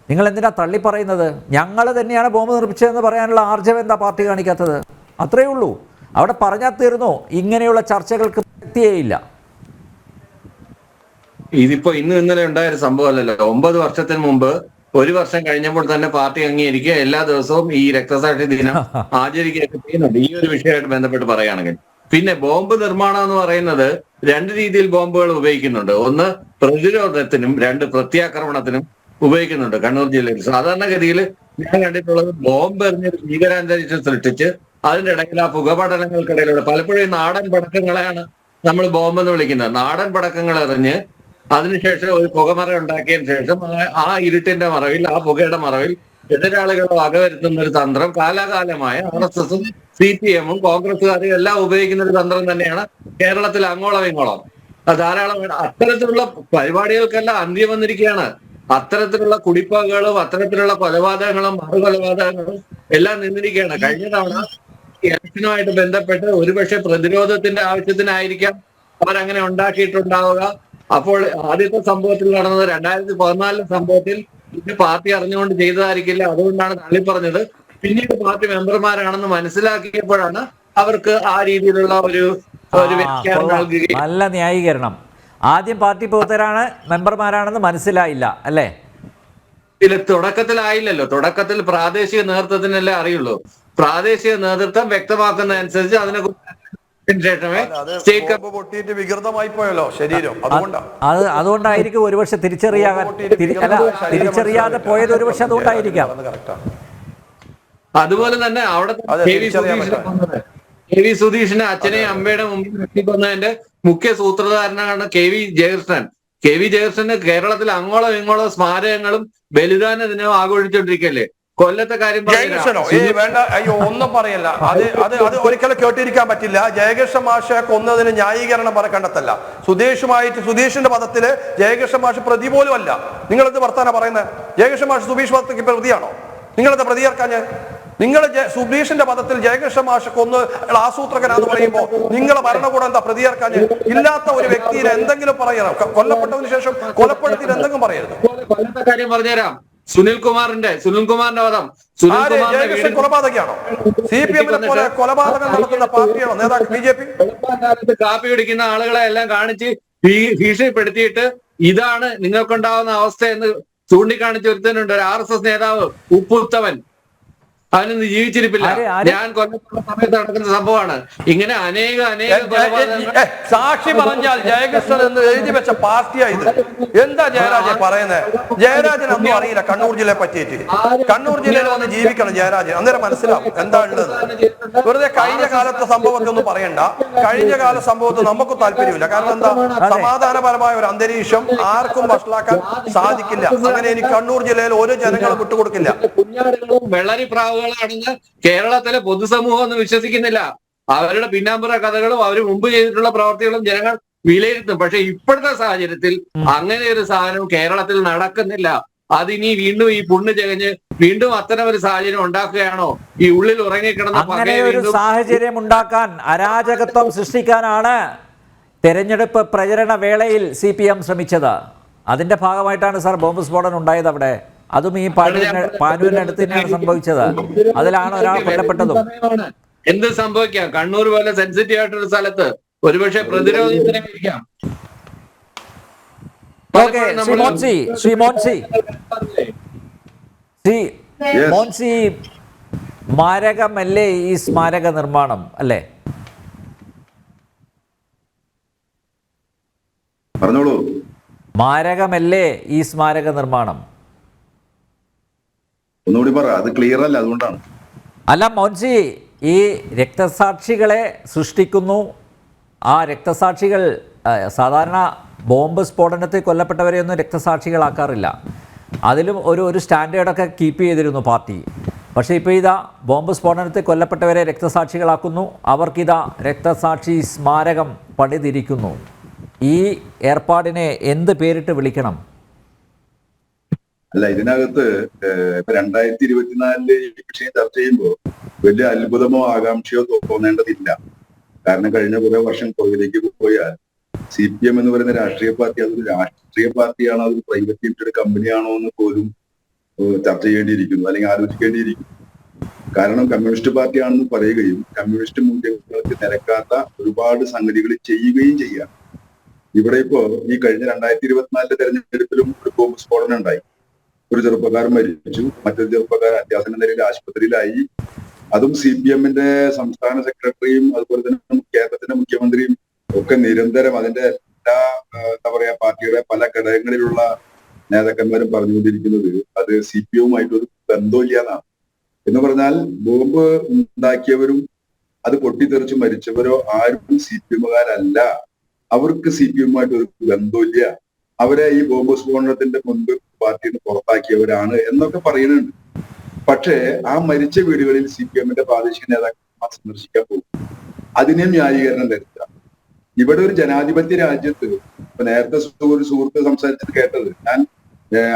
നിങ്ങൾ എന്തിനാ തള്ളി പറയുന്നത്? ഞങ്ങൾ തന്നെയാണ് ബോംബ് നിർമ്മിച്ചതെന്ന് പറയാനുള്ള ആർജവം എന്താ പാർട്ടി കാണിക്കാത്തത്? അത്രയേ ഉള്ളൂ. അവിടെ പറഞ്ഞാൽ തീർന്നോ? ഇങ്ങനെയുള്ള ചർച്ചകൾക്ക് പ്രസക്തിയേയില്ല ഇതിപ്പോ ഇന്നും ഇന്നലെ ഉണ്ടായ ഒരു സംഭവമല്ലല്ലോ ഒമ്പത് വർഷത്തിന് മുമ്പ് ഒരു വർഷം കഴിഞ്ഞപ്പോൾ തന്നെ പാർട്ടി അംഗീകരിക്കുക എല്ലാ ദിവസവും ഈ രക്തസാക്ഷി ദിനം ആചരിക്കുകയൊക്കെ ചെയ്യുന്നുണ്ട്. ഈ ഒരു വിഷയമായിട്ട് ബന്ധപ്പെട്ട് പറയുകയാണെങ്കിൽ. പിന്നെ ബോംബ് നിർമ്മാണം എന്ന് പറയുന്നത് രണ്ട് രീതിയിൽ ബോംബുകൾ ഉപയോഗിക്കുന്നുണ്ട്. ഒന്ന് പ്രതിരോധത്തിനും രണ്ട് പ്രത്യാക്രമണത്തിനും ഉപയോഗിക്കുന്നുണ്ട് കണ്ണൂർ ജില്ലയിൽ. സാധാരണഗതിയിൽ ഞാൻ കണ്ടിട്ടുള്ളത് ബോംബ് എറിഞ്ഞ് ഭീകരാന്തരീക്ഷം സൃഷ്ടിച്ച് അതിന്റെ ഇടയിൽ ആ പുകപടനങ്ങൾക്കിടയിലൂടെ പലപ്പോഴും നാടൻ പടക്കങ്ങളെയാണ് നമ്മൾ ബോംബെന്ന് വിളിക്കുന്നത്. നാടൻ പടക്കങ്ങൾ എറിഞ്ഞ് അതിനുശേഷം ഒരു പുകമറ ഉണ്ടാക്കിയതിന് ശേഷം ആ- ഇരുട്ടിന്റെ മറവിൽ ആ പുകയുടെ മറവിൽ എതിരാളികളെ വകവരുത്തുന്ന ഒരു തന്ത്രം കാലാകാലമായ ആർ എസ് എസും സി പി എമ്മും കോൺഗ്രസുകാരും എല്ലാം ഉപയോഗിക്കുന്ന ഒരു തന്ത്രം തന്നെയാണ് കേരളത്തിൽ അങ്ങോളം ഇങ്ങോളം. ധാരാളം അത്തരത്തിലുള്ള പരിപാടികൾക്കെല്ലാം അന്ത്യം വന്നിരിക്കുകയാണ്. അത്തരത്തിലുള്ള കുടിപ്പകകളും അത്തരത്തിലുള്ള കൊലപാതകങ്ങളും മറുകൊലപാതകങ്ങളും എല്ലാം നിന്നിരിക്കുകയാണ്. കഴിഞ്ഞ തവണ ഇലക്ഷനുമായിട്ട് ബന്ധപ്പെട്ട് ഒരുപക്ഷെ പ്രതിരോധത്തിന്റെ ആവശ്യത്തിനായിരിക്കാം അവരങ്ങനെ ഉണ്ടാക്കിയിട്ടുണ്ടാവുക. അപ്പോൾ ആദ്യത്തെ സംഭവത്തിൽ നടന്നത് രണ്ടായിരത്തി പതിനാലിലെ സംഭവത്തിൽ ഇത് പാർട്ടി അറിഞ്ഞുകൊണ്ട് ചെയ്തതായിരിക്കില്ല. അതുകൊണ്ടാണ് തള്ളി പറഞ്ഞത്. പിന്നീട് പാർട്ടി മെമ്പർമാരാണെന്ന് മനസ്സിലാക്കിയപ്പോഴാണ് അവർക്ക് ആ രീതിയിലുള്ള ഒരു ഒരു കൊള്ളാം. നൽകുകയും നല്ല ന്യായീകരണം. ആദ്യം പാർട്ടി പ്രവർത്തകരാണ് മെമ്പർമാരാണെന്ന് മനസ്സിലായില്ല അല്ലേ? ഇതിൽ തുടക്കത്തിലായില്ലല്ലോ. തുടക്കത്തിൽ പ്രാദേശിക നേതൃത്വത്തിനല്ലേ അറിയുള്ളൂ. പ്രാദേശിക നേതൃത്വം വ്യക്തമാക്കുന്നതനുസരിച്ച് അതിനെ ശേഷമേ അത് സ്റ്റേറ്റ് ബോംബ് പൊട്ടിയിട്ട് വികൃതമായി പോയല്ലോ ശരീരം. അതുകൊണ്ടാണ് അത് അതുകൊണ്ടായിരിക്കും ഒരുപക്ഷെ തിരിച്ചറിയാൻ തിരിച്ചറിയാതെ പോയത് ഒരുപക്ഷെ അതുകൊണ്ടായിരിക്കാം. അതുപോലെ തന്നെ അവിടെ കെ വി സുധീഷിന്റെ സുധീഷിനെ അച്ഛനെയും അമ്മയുടെ മുമ്പിൽ വന്നതിന്റെ മുഖ്യ സൂത്രധാരനാണ് K V Jayakrishnan. K V Jayakrishnan കേരളത്തിൽ അങ്ങോളം ഇങ്ങോളം സ്മാരകങ്ങളും ബലിദാന ദിനവും ആഘോഷിച്ചുകൊണ്ടിരിക്കല്ലേ കൊല്ലത്തെ കാര്യം ജയകൃഷ്ണനോ? ഏ വേണ്ട. അയ്യോ ഒന്നും പറയല്ല. അത് അത് അത് ഒരിക്കലും കേട്ടിരിക്കാൻ പറ്റില്ല. ജയകൃഷ്ണ മാഷെ കൊന്നതിന് ന്യായീകരണം പറ കണ്ടെത്തല്ല. സുധീഷുമായിട്ട് സുധീഷിന്റെ പദത്തിൽ ജയകൃഷ്ണ മാഷ് പ്രതി പോലും അല്ല. നിങ്ങളെന്ത് വർത്താന പറയുന്നത് ജയകൃഷ്ണ മാഷ് സുധീഷ് പദത്തേക്ക് പ്രതിയാണോ? നിങ്ങളെന്താ പ്രതിയേർക്കാൻ ഞാൻ നിങ്ങൾ സുബീഷിന്റെ പദത്തിൽ ജയകൃഷ്ണ മാഷ് കൊന്ന് ആസൂത്രകനാന്ന് പറയുമ്പോ നിങ്ങളെ ഭരണകൂടം എന്താ പ്രതിയേർക്കാൻ ഇല്ലാത്ത ഒരു വ്യക്തിയെ എന്തെങ്കിലും പറയണം. കൊല്ലപ്പെട്ടതിന് ശേഷം കൊലപ്പെടുത്തിയിട്ട് എന്തെങ്കിലും പറയരുത്. കൊല്ലത്തെ കാര്യം പറഞ്ഞുതരാം. സുനിൽ കുമാറിന്റെ സുനിൽ കുമാറിന്റെ വധം സുനിൽ കുമാറിന്റെ കൊലപാതകയാണോ? സി പി എമ്മിനെ പോലെ കൊലപാതകം നടത്തുന്ന പാർട്ടിയാണോ? നേതാക്കൾ ബി ജെ പി? വെളുപ്പാങ്കാലത്ത് കാപ്പി കുടിക്കുന്ന ആളുകളെ എല്ലാം കാണിച്ച് ഭീഷണിപ്പെടുത്തിയിട്ട് ഇതാണ് നിങ്ങൾക്കുണ്ടാവുന്ന അവസ്ഥ എന്ന് ചൂണ്ടിക്കാണിച്ച് ഒരുത്തനുണ്ട്. ഒരു ആർ എസ് എസ് നേതാവ് ഉപ്പുത്തവൻ. അവനൊന്ന് ജീവിച്ചിരിപ്പില്ല? ഞാൻ കൊല്ലപ്പെട്ട സമയത്ത് നടക്കുന്ന സംഭവമാണ്. ഇങ്ങനെ അനേക അനേക സാക്ഷി പറഞ്ഞാൽ ജയകൃഷ്ണൻ എന്ന് എഴുതി വെച്ച പാർട്ടിയാ ഇത്. എന്താ ജയരാജൻ പറയുന്നത് ജയരാജൻ ഒന്നും അറിയില്ല. കണ്ണൂർ ജില്ലയെ പറ്റിയിട്ട്. കണ്ണൂർ ജില്ലയിൽ വന്ന് ജീവിക്കണം ജയരാജൻ. അന്നേരം മനസ്സിലാവും എന്താ ഉള്ളത് വെറുതെ കഴിഞ്ഞ കാലത്തെ സംഭവത്തെ ഒന്നും പറയണ്ട. കഴിഞ്ഞ കാല സംഭവത്തിൽ നമുക്ക് താല്പര്യമില്ല. കാരണം എന്താ? സമാധാനപരമായ ഒരു അന്തരീക്ഷം ആർക്കും വഷളാക്കാൻ സാധിക്കില്ല. അങ്ങനെ ഇനി കണ്ണൂർ ജില്ലയിൽ ഒരു ജനങ്ങളും വിട്ടുകൊടുക്കില്ല. കുഞ്ഞാടുകളും വെള്ളരി പ്രാവുകളാണെന്ന് കേരളത്തിലെ പൊതുസമൂഹം ഒന്നും വിശ്വസിക്കുന്നില്ല. അവരുടെ പിന്നാമ്പുറ കഥകളും അവർ മുമ്പ് ചെയ്തിട്ടുള്ള പ്രവർത്തികളും ജനങ്ങൾ വിലയിരുത്തും. പക്ഷെ ഇപ്പോഴത്തെ സാഹചര്യത്തിൽ അങ്ങനെ ഒരു സാധനം കേരളത്തിൽ നടക്കുന്നില്ല. അതിനി വീണ്ടും ഈ പുണ്ണ് ചകഞ്ഞ് വീണ്ടും അത്തരം ഒരു സാഹചര്യം ഉണ്ടാക്കുകയാണോ? ഈ ഉള്ളിൽ ഉറങ്ങിക്കിടന്ന അങ്ങനെ ഒരു സാഹചര്യം ഉണ്ടാക്കാൻ അരാജകത്വം സൃഷ്ടിക്കാനാണ് തെരഞ്ഞെടുപ്പ് പ്രചരണ വേളയിൽ സി പി എം ശ്രമിച്ചത്. അതിന്റെ ഭാഗമായിട്ടാണ് സാർ ബോംബ് സ്ഫോടനം ഉണ്ടായത് അവിടെ. അതും ഈ പാനൂരിന് അടുത്ത് തന്നെയാണ് സംഭവിച്ചത്. അതിലാണ് ഒരാൾ കൊല്ലപ്പെട്ടതും. എന്ത് സംഭവിക്കാം? കണ്ണൂർ പോലെ സെൻസിറ്റീവ് ആയിട്ടൊരു സ്ഥലത്ത് ഒരുപക്ഷെ പ്രതിരോധത്തിനായിരിക്കാം ഓക്കെ ശ്രീ മോൻസി ശ്രീ മോൻസി. ശ്രീ മോൻസി മാരകമല്ലേ ഈ സ്മാരക നിർമ്മാണം അല്ലേ? പറഞ്ഞോളൂ. മാരകമല്ലേ ഈ സ്മാരക നിർമ്മാണം? ഒന്നുകൂടി പറ അത് ക്ലിയർ അല്ല അതുകൊണ്ടാണ്. അല്ല മോൻജി ഈ രക്തസാക്ഷികളെ സൃഷ്ടിക്കുന്നു. ആ രക്തസാക്ഷികൾ സാധാരണ ബോംബ് സ്ഫോടനത്തിൽ കൊല്ലപ്പെട്ടവരെയൊന്നും രക്തസാക്ഷികളാക്കാറില്ല. അതിലും ഒരു ഒരു സ്റ്റാൻഡേർഡൊക്കെ കീപ്പ് ചെയ്തിരുന്നു പാർട്ടി. പക്ഷേ ഇപ്പോൾ ഇതാ ബോംബ് സ്ഫോടനത്തിൽ കൊല്ലപ്പെട്ടവരെ രക്തസാക്ഷികളാക്കുന്നു. അവർക്കിതാ രക്തസാക്ഷി സ്മാരകം പണിതിരിക്കുന്നു. ഈ ഏർപ്പാടിനെ എന്ത് പേരിട്ട് വിളിക്കണം? അല്ല ഇതിനകത്ത് ഇപ്പൊ രണ്ടായിരത്തി ഇരുപത്തിനാലിൽ ഈ വിഷയം ചർച്ച ചെയ്യുമ്പോൾ വലിയ അത്ഭുതമോ ആകാംക്ഷയോ തോന്നേണ്ടതില്ല. കാരണം കഴിഞ്ഞ കുറെ വർഷം പുറകിലേക്ക് പോയാൽ സി പി എം എന്ന് പറയുന്ന രാഷ്ട്രീയ പാർട്ടി അതൊരു രാഷ്ട്രീയ പാർട്ടിയാണോ അതൊരു പ്രൈവറ്റ് ലിമിറ്റഡ് കമ്പനിയാണോ എന്ന് പോലും ചർച്ച ചെയ്യേണ്ടിയിരിക്കുന്നു അല്ലെങ്കിൽ ആലോചിക്കേണ്ടിയിരിക്കുന്നു. കാരണം കമ്മ്യൂണിസ്റ്റ് പാർട്ടിയാണെന്ന് പറയുകയും കമ്മ്യൂണിസ്റ്റ് മൂല്യങ്ങൾക്ക് നിരക്കാത്ത ഒരുപാട് സംഗതികൾ ചെയ്യുകയും ചെയ്യാം. ഇവിടെ ഇപ്പോ ഈ കഴിഞ്ഞ രണ്ടായിരത്തി ഇരുപത്തിനാലിലെ തെരഞ്ഞെടുപ്പിലും ഒരു ബോംബ് സ്ഫോടനം ഉണ്ടായി. ഒരു ചെറുപ്പക്കാരൻ മരിച്ചു. മറ്റൊരു ചെറുപ്പക്കാരൻ അത്യാസന നിലയിൽ ആശുപത്രിയിലായി. അതും സി പി എമ്മിന്റെ സംസ്ഥാന സെക്രട്ടറിയും അതുപോലെ തന്നെ കേരളത്തിന്റെ മുഖ്യമന്ത്രിയും ഒക്കെ നിരന്തരം അതിന്റെ എല്ലാ എന്താ പറയാ പാർട്ടിയുടെ പല ഘടകങ്ങളിലുള്ള നേതാക്കന്മാരും പറഞ്ഞുകൊണ്ടിരിക്കുന്നത് അത് സി പി എമ്മുമായിട്ട് ഒരു ബന്ധമില്ല എന്നാണ് എന്ന് പറഞ്ഞാൽ ബോംബ് ഉണ്ടാക്കിയവരും അത് പൊട്ടിത്തെറിച്ച് മരിച്ചവരോ ആരും സി പി എമ്മുകാരല്ല അവർക്ക് സി പി എമ്മുമായിട്ട് ഒരു ബന്ധമില്ല അവരെ ഈ ബോംബ് സ്ഫോടനത്തിന്റെ മുൻപ് പാർട്ടിയിൽ നിന്ന് പുറത്താക്കിയവരാണ് എന്നൊക്കെ പറയുന്നുണ്ട്. പക്ഷേ ആ മരിച്ച വീടുകളിൽ സി പി എമ്മിന്റെ പ്രാദേശിക നേതാക്കന്മാർ സന്ദർശിക്കാൻ പോകും. അതിനെ ന്യായീകരണം വരുത്താം ഇവിടെ ഒരു ജനാധിപത്യ രാജ്യത്ത് ഇപ്പൊ നേരത്തെ ഒരു സുഹൃത്ത് സംസാരിച്ചത് കേട്ടത് ഞാൻ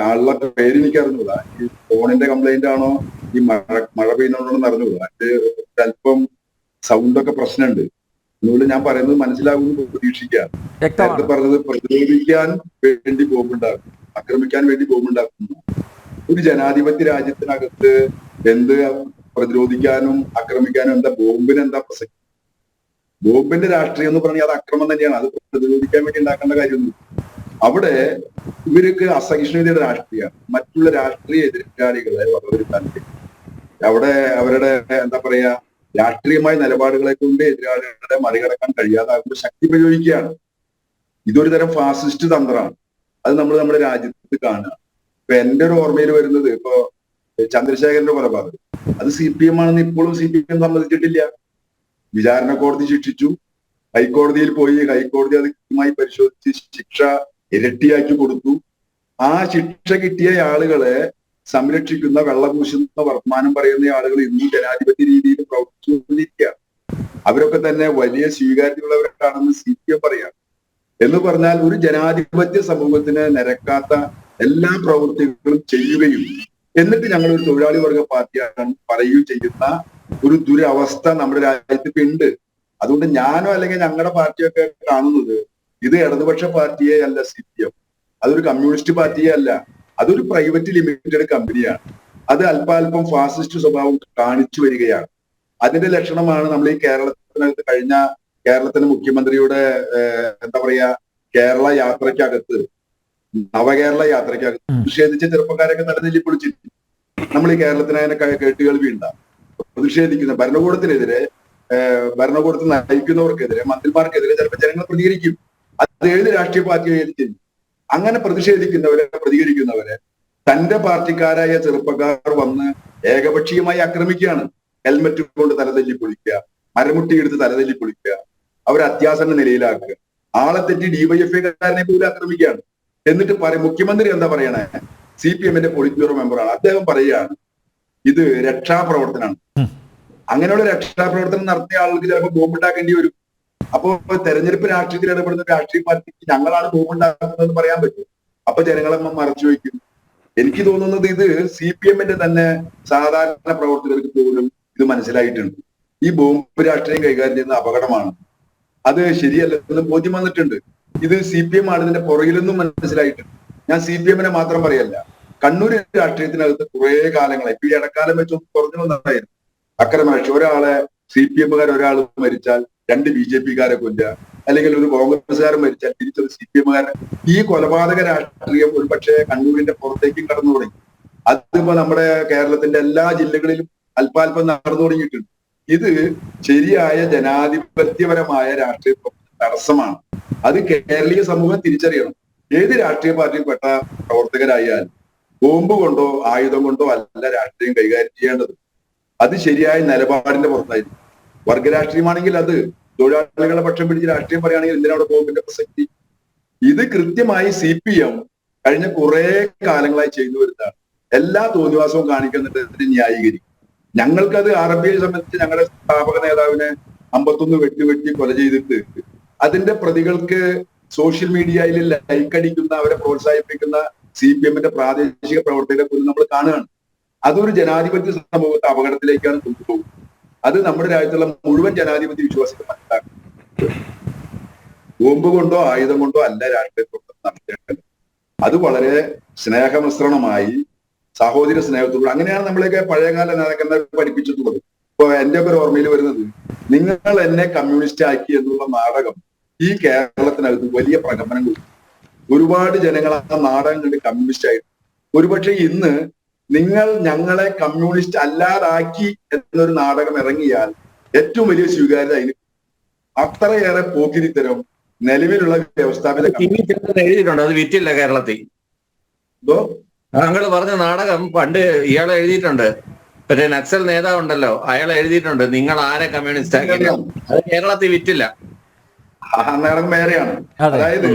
ആളുടെ പേര് എനിക്ക് അറിഞ്ഞൂടാ ഈ ഫോണിന്റെ കംപ്ലൈന്റ് ആണോ? ഈ മഴ മഴ പെയ്യുന്നതുകൊണ്ടാണെന്ന് അറിഞ്ഞൂടാ അത് അല്പം സൗണ്ടൊക്കെ പ്രശ്നമുണ്ട്. അതുകൊണ്ട് ഞാൻ പറയുന്നത് മനസ്സിലാകുമെന്ന് പ്രതീക്ഷിക്കാം നേരത്തെ പറഞ്ഞത് പ്രതിരോധിക്കാൻ വേണ്ടി ബോംബുണ്ടാക്കും. ആക്രമിക്കാൻ വേണ്ടി ബോംബുണ്ടാക്കുന്നു ഒരു ജനാധിപത്യ രാജ്യത്തിനകത്ത് എന്ത് പ്രതിരോധിക്കാനും ആക്രമിക്കാനും എന്താ ബോംബിന് എന്താ പ്രസക്തി? ബോംബിന്റെ രാഷ്ട്രീയം എന്ന് പറഞ്ഞാൽ അത് അക്രമം തന്നെയാണ്. അത് പ്രതിരോധിക്കാൻ വേണ്ടി ഉണ്ടാക്കേണ്ട കാര്യമൊന്നും അവിടെ ഇവർക്ക് അസഹിഷ്ണുതയുടെ രാഷ്ട്രീയമാണ്. മറ്റുള്ള രാഷ്ട്രീയ എതിരാളികളെ വേണ്ടി. അവിടെ അവരുടെ എന്താ പറയാ രാഷ്ട്രീയമായ നിലപാടുകളെ കൊണ്ട് എതിരാളികളെ മറികടക്കാൻ കഴിയാതാകുമ്പോൾ ശക്തി പ്രയോഗിക്കുകയാണ്. ഇതൊരു തരം ഫാസിസ്റ്റ് തന്ത്രമാണ്. അത് നമ്മൾ നമ്മുടെ രാജ്യത്ത് കാണുക. ഇപ്പൊ എന്റെ ഒരു ഓർമ്മയിൽ വരുന്നത് ഇപ്പോ ചന്ദ്രശേഖരന്റെ കൊലപാതകം. അത് സി പി എം ആണെന്ന് ഇപ്പോഴും സി പി എം സമ്മതിച്ചിട്ടില്ല. വിചാരണ കോടതി ശിക്ഷിച്ചു. ഹൈക്കോടതിയിൽ പോയി. ഹൈക്കോടതി അത് കൃത്യമായി പരിശോധിച്ച് ശിക്ഷ ഇരട്ടിയാക്കി കൊടുത്തു. ആ ശിക്ഷ കിട്ടിയ ആളുകളെ സംരക്ഷിക്കുന്ന വെള്ളപൂശുന്ന വർത്തമാനം പറയുന്ന ആളുകൾ ഇന്നും ജനാധിപത്യ രീതിയിൽ പ്രവർത്തിച്ചുകൊണ്ടിരിക്കുക അവരൊക്കെ തന്നെ വലിയ സ്വീകാര്യതയുള്ളവരാണെന്ന് സി പി എം പറയാം. എന്ന് പറഞ്ഞാൽ ഒരു ജനാധിപത്യ സമൂഹത്തിന് നിരക്കാത്ത എല്ലാ പ്രവൃത്തികളും ചെയ്യുകയും എന്നിട്ട് ഞങ്ങൾ ഒരു തൊഴിലാളി വർഗ പാർട്ടിയാണ് പറയുകയും ചെയ്യുന്ന ഒരു ദുരവസ്ഥ നമ്മുടെ രാജ്യത്ത് ഇപ്പൊ ഉണ്ട്. അതുകൊണ്ട് ഞാനോ അല്ലെങ്കിൽ ഞങ്ങളുടെ പാർട്ടിയൊക്കെ കാണുന്നത് ഇത് ഇടതുപക്ഷ പാർട്ടിയെ അല്ല സി പി എം. അതൊരു കമ്മ്യൂണിസ്റ്റ് പാർട്ടിയെ അല്ല. അതൊരു പ്രൈവറ്റ് ലിമിറ്റഡ് കമ്പനിയാണ്. അത് അല്പാൽപ്പം ഫാസിസ്റ്റ് സ്വഭാവം കാണിച്ചു വരികയാണ്. അതിന്റെ ലക്ഷണമാണ് നമ്മൾ ഈ കേരളത്തിനകത്ത് കഴിഞ്ഞ കേരളത്തിന്റെ മുഖ്യമന്ത്രിയുടെ എന്താ പറയാ കേരള യാത്രയ്ക്കകത്ത് നവകേരള യാത്രയ്ക്കകത്ത് ഉം. പ്രതിഷേധിച്ച ചെറുപ്പക്കാരൊക്കെ തലനെല്ലി പൊളിച്ചിരുന്നു നമ്മൾ ഈ കേരളത്തിന് അതിനെ ക- കേട്ടുകേൾവി ഉണ്ടാ പ്രതിഷേധിക്കുന്ന ഭരണകൂടത്തിനെതിരെ ഭരണകൂടത്തിൽ നയിക്കുന്നവർക്കെതിരെ മന്ത്രിമാർക്കെതിരെ ചിലപ്പോൾ ജനങ്ങൾ പ്രതികരിക്കും. അത് ഏത് രാഷ്ട്രീയ പാർട്ടി ചെയ്യും അങ്ങനെ പ്രതിഷേധിക്കുന്നവരെ പ്രതികരിക്കുന്നവരെ തന്റെ പാർട്ടിക്കാരായ ചെറുപ്പക്കാർ വന്ന് ഏകപക്ഷീയമായി ആക്രമിക്കുകയാണ്. ഹെൽമറ്റ് കൊണ്ട് തലതല്ലി പൊളിക്കുക മരമുട്ടി എടുത്ത് തലതല്ലി പൊളിക്കുക. അവരെ അത്യാസന്ന നിലയിലാക്കുക. ആളെ തെറ്റി ഡിവൈഎഫ്ഐക്കാരനെ പോലും ആക്രമിക്കുകയാണ്. എന്നിട്ട് പറയും മുഖ്യമന്ത്രി എന്താ പറയണേ? സി പി എമ്മിന്റെ പൊളിറ്റ് ബ്യൂറോ മെമ്പറാണ് അദ്ദേഹം പറയുകയാണ് ഇത് രക്ഷാപ്രവർത്തനാണ് അങ്ങനെയുള്ള രക്ഷാപ്രവർത്തനം നടത്തിയ ആളുകൾക്ക് ചിലപ്പോൾ ബോംബുണ്ടാക്കേണ്ടി വരും. അപ്പോ തെരഞ്ഞെടുപ്പ് രാഷ്ട്രീയത്തിൽ ഇടപെടുന്ന രാഷ്ട്രീയ പാർട്ടിക്ക് ഞങ്ങളാണ് ബോംബുണ്ടാക്കുന്നതെന്ന് പറയാൻ പറ്റും അപ്പൊ ജനങ്ങളെ മറച്ചു വയ്ക്കും. എനിക്ക് തോന്നുന്നത് ഇത് സി പി എമ്മിന്റെ തന്നെ സാധാരണ പ്രവർത്തകർക്ക് പോലും ഇത് മനസ്സിലായിട്ടുണ്ട്. ഈ ബോംബ് രാഷ്ട്രീയം കൈകാര്യം ചെയ്യുന്ന അപകടമാണ്. അത് ശരിയല്ലെന്ന് ബോധ്യം വന്നിട്ടുണ്ട്. ഇത് സി പി എം ആണ് ഇതിന്റെ പുറകിലെന്നും മനസ്സിലായിട്ടുണ്ട് ഞാൻ സി പി എമ്മിനെ മാത്രം പറയല്ല. കണ്ണൂർ രാഷ്ട്രീയത്തിനകത്ത് കുറെ കാലങ്ങളായി. ഇപ്പൊ ഈ ഇടക്കാലം വെച്ച് കുറഞ്ഞു വന്നതായിരുന്നു അക്രമരാഷ്ട്രീയം. ഒരാളെ സി പി എമ്മുകാർ ഒരാൾ മരിച്ചാൽ രണ്ട് ബി ജെ പിക്കാരെ കൊല്ലുക. അല്ലെങ്കിൽ ഒരു കോൺഗ്രസ്സുകാരൻ മരിച്ചാൽ തിരിച്ചൊരു സി പി എമ്മുകാരൻ ഈ കൊലപാതക രാഷ്ട്രീയം ഒരു പക്ഷേ കണ്ണൂരിന്റെ പുറത്തേക്കും കടന്നു തുടങ്ങി. അതിപ്പോ നമ്മുടെ കേരളത്തിന്റെ എല്ലാ ജില്ലകളിലും അല്പാൽപ്പം നടന്നു തുടങ്ങിയിട്ടുണ്ട്. ഇത് ശരിയായ ജനാധിപത്യപരമായ രാഷ്ട്രീയ തടസ്സമാണ്. അത് കേരളീയ സമൂഹം തിരിച്ചറിയണം. ഏത് രാഷ്ട്രീയ പാർട്ടിയിൽപ്പെട്ട പ്രവർത്തകരായാലും ബോംബ് കൊണ്ടോ ആയുധം കൊണ്ടോ അല്ല രാഷ്ട്രീയം കൈകാര്യം ചെയ്യേണ്ടത്. അത് ശരിയായ നിലപാടിന്റെ പുറത്തായിരിക്കും. വർഗരാഷ്ട്രീയമാണെങ്കിൽ അത് തൊഴിലാളികളുടെ പക്ഷം പിടിച്ച് രാഷ്ട്രീയം പറയുകയാണെങ്കിൽ എന്തിനാണ് ബോംബിന്റെ പ്രസക്തി? ഇത് കൃത്യമായി സി പി എം കഴിഞ്ഞ കുറെ കാലങ്ങളായി ചെയ്തു വരുന്നതാണ്. എല്ലാ തോന്നിവാസവും കാണിക്കുന്നിട്ട് ന്യായീകരിക്കും. ഞങ്ങൾക്കത് ആർ ബി ഐ സംബന്ധിച്ച് ഞങ്ങളുടെ സ്ഥാപക നേതാവിനെ അമ്പത്തൊന്ന് വെട്ടി വെട്ടി കൊല ചെയ്തിട്ട് അതിന്റെ പ്രതികൾക്ക് സോഷ്യൽ മീഡിയയിൽ ലൈക്ക് അടിക്കുന്ന അവരെ പ്രോത്സാഹിപ്പിക്കുന്ന സി പി എമ്മിന്റെ പ്രാദേശിക പ്രവർത്തകരെ കുറിച്ച് നമ്മൾ കാണുകയാണ്. അതൊരു ജനാധിപത്യ സമൂഹത്തെ അപകടത്തിലേക്കാണ് കൊണ്ടുപോകുന്നത്. അത് നമ്മുടെ രാജ്യത്തുള്ള മുഴുവൻ ജനാധിപത്യ വിശ്വാസത്തെ മനസ്സിലാക്കും ബോംബ് കൊണ്ടോ ആയുധം കൊണ്ടോ അല്ല രാഷ്ട്രീയ പ്രവർത്തനം നടത്തേണ്ടത്. അത് വളരെ സ്നേഹമിശ്രണമായി സഹോദര സ്നേഹത്തോട് അങ്ങനെയാണ് നമ്മളെയൊക്കെ പഴയകാല നേതാക്കന്മാർ പഠിപ്പിച്ചിട്ടുള്ളത്. ഇപ്പൊ എന്റെ ഒക്കെ ഒരു ഓർമ്മയിൽ വരുന്നത് നിങ്ങൾ എന്നെ കമ്മ്യൂണിസ്റ്റ് ആക്കി എന്നുള്ള നാടകം ഈ കേരളത്തിനകത്ത് വലിയ പ്രകമ്പനം കൊടുത്തു. ഒരുപാട് ജനങ്ങൾ ആ നാടകം കണ്ട് കമ്മ്യൂണിസ്റ്റ് ആയിട്ട് ഒരുപക്ഷെ ഇന്ന് നിങ്ങൾ ഞങ്ങളെ കമ്മ്യൂണിസ്റ്റ് അല്ലാതാക്കി എന്നൊരു നാടകം ഇറങ്ങിയാൽ ഏറ്റവും വലിയ സ്വീകാര്യത അതിന്. അത്രയേറെ പോക്കിരിത്തരം നിലവിലുള്ള വ്യവസ്ഥാപിത എഴുതിയിട്ടുണ്ട്. അത് വിറ്റില്ല കേരളത്തിൽ. താങ്കൾ പറഞ്ഞ നാടകം പണ്ട് ഇയാൾ എഴുതിയിട്ടുണ്ട്. പിന്നെ നക്സൽ നേതാവ് ഉണ്ടല്ലോ അയാൾ എഴുതിയിട്ടുണ്ട്. നിങ്ങൾ ആരെ കമ്മ്യൂണിസ്റ്റ് ആക്കില്ല അത് കേരളത്തിൽ വിറ്റില്ല. അന്നേരം നാടകം വേറെയാണ്. അതായത്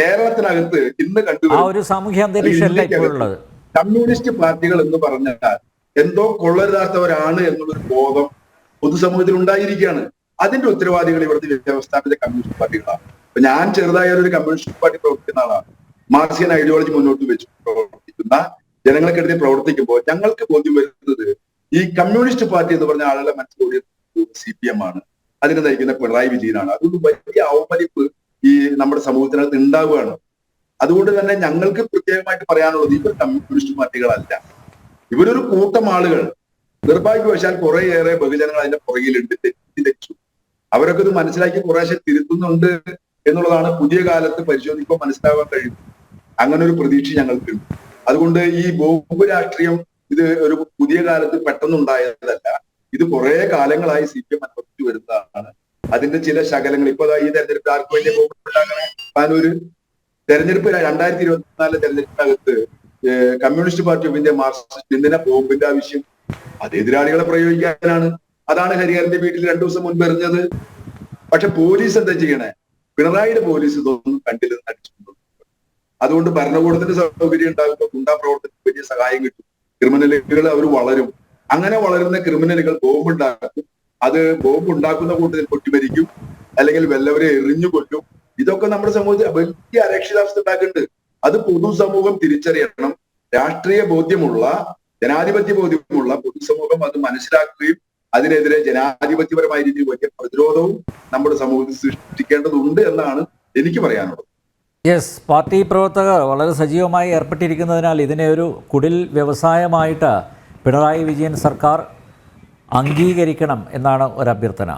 കേരളത്തിനകത്ത് ഇന്ന് ആ കണ്ടുവരുന്ന ഒരു സാമൂഹ്യ അന്തരീക്ഷമല്ല ഇപ്പോഴുള്ളത് കമ്മ്യൂണിസ്റ്റ് പാർട്ടികൾ എന്ന് പറഞ്ഞാൽ എന്തോ കൊള്ളരുതാത്തവരാണ് എന്നുള്ളൊരു ബോധം പൊതുസമൂഹത്തിൽ ഉണ്ടായിരിക്കുകയാണ്. അതിന്റെ ഉത്തരവാദികൾ ഇവിടുത്തെ വ്യവസ്ഥാപിത കമ്മ്യൂണിസ്റ്റ് പാർട്ടികളാണ്. ഇപ്പൊ ഞാൻ ചെറുതായ ഒരു കമ്മ്യൂണിസ്റ്റ് പാർട്ടി പ്രവർത്തിക്കുന്ന ആളാണ്. മാർക്സിയൻ ഐഡിയോളജി മുന്നോട്ട് വെച്ച് പ്രവർത്തിക്കുന്ന ജനങ്ങൾക്കെതിരെ പ്രവർത്തിക്കുമ്പോൾ ഞങ്ങൾക്ക് ബോധ്യം വരുന്നത് ഈ കമ്മ്യൂണിസ്റ്റ് പാർട്ടി എന്ന് പറഞ്ഞ ആളുകളെ മനസ്സിലൂടെ സി പി എം ആണ്. അതിനെ നയിക്കുന്ന പിണറായി വിജയനാണ്. അതുകൊണ്ട് വലിയ അവമതിപ്പ് ഈ നമ്മുടെ സമൂഹത്തിനകത്ത് ഉണ്ടാവുകയാണ്. അതുകൊണ്ട് തന്നെ ഞങ്ങൾക്ക് പ്രത്യേകമായിട്ട് പറയാനുള്ളത് ഇവർ കമ്മ്യൂണിസ്റ്റ് പാർട്ടികളല്ല. ഇവരൊരു കൂട്ടം ആളുകൾ. നിർഭാഗ്യവശാൽ കുറേയേറെ ബഹുജനങ്ങൾ അതിന്റെ പുറകിലുണ്ട്. തെറ്റിദ്ധരിച്ചു അവരൊക്കെ ഇത് മനസ്സിലാക്കി കുറേശ്ശെ തിരുത്തുന്നുണ്ട് എന്നുള്ളതാണ് പുതിയ കാലത്ത് പരിശോധിക്കുമ്പോൾ മനസ്സിലാവാൻ കഴിയും അങ്ങനെ ഒരു പ്രതീക്ഷ ഞങ്ങൾക്കുണ്ട്. അതുകൊണ്ട് ഈ ബോംബ് രാഷ്ട്രീയം ഇത് ഒരു പുതിയ കാലത്ത് പെട്ടെന്നുണ്ടായതല്ല. ഇത് കുറെ കാലങ്ങളായി സി പി എം അനുഭവിച്ചു വരുന്നതാണ്. അതിന്റെ ചില ശകലങ്ങൾ ഇപ്പൊ ഈ തെരഞ്ഞെടുപ്പ് ആർക്കും വേണ്ടി ബോംബ് ഉണ്ടാക്കണേ? പാനൂര് തെരഞ്ഞെടുപ്പ് രണ്ടായിരത്തി ഇരുപത്തിനാലിലെ തെരഞ്ഞെടുപ്പിനകത്ത് Communist Party of India Marxist എന്തിനാ ബോംബിന്റെ ആവശ്യം? അത് എതിരാളികളെ പ്രയോഗിക്കാനാണ്. അതാണ് ഹരിഹരന്റെ വീട്ടിൽ രണ്ടു ദിവസം മുൻപ് എറിഞ്ഞത്. പക്ഷെ പോലീസ് എന്താ ചെയ്യണേ? പിണറായിയുടെ പോലീസ് ഇതൊന്നും കണ്ടില്ലെന്ന് അടിച്ചിട്ടുണ്ട് അതുകൊണ്ട് ഭരണകൂടത്തിന്റെ സൗകര്യം ഉണ്ടാകുമ്പോൾ ഗുണ്ടാ പ്രവർത്തനത്തിന് വലിയ സഹായം കിട്ടും. ക്രിമിനലുകൾ അവർ വളരും. അങ്ങനെ വളരുന്ന ക്രിമിനലുകൾ ബോംബ് ഉണ്ടാക്കും. അത് ബോംബ് ഉണ്ടാക്കുന്ന കൂട്ടത്തിൽ പൊട്ടിമരിക്കും. അല്ലെങ്കിൽ വല്ലവരെ എറിഞ്ഞു കൊല്ലും. ഇതൊക്കെ നമ്മുടെ സമൂഹത്തിൽ വലിയ അരക്ഷിതാവസ്ഥ ഉണ്ടാക്കുന്നുണ്ട്. അത് പൊതുസമൂഹം തിരിച്ചറിയണം. രാഷ്ട്രീയ ബോധ്യമുള്ള ജനാധിപത്യ ബോധ്യമുള്ള പൊതുസമൂഹം അത് മനസ്സിലാക്കുകയും അതിനെതിരെ ജനാധിപത്യപരമായ രീതിയിൽ വലിയ പ്രതിരോധവും നമ്മുടെ സമൂഹത്തിൽ സൃഷ്ടിക്കേണ്ടതുണ്ട് എന്നാണ് എനിക്ക് പറയാനുള്ളത്. യെസ് പാർട്ടി പ്രവർത്തകർ വളരെ സജീവമായി ഏർപ്പെട്ടിരിക്കുന്നതിനാൽ ഇതിനെ ഒരു കുടിൽ വ്യവസായമായിട്ട് പിണറായി വിജയൻ സർക്കാർ അംഗീകരിക്കണം എന്നാണ് ഒരു അഭ്യർത്ഥന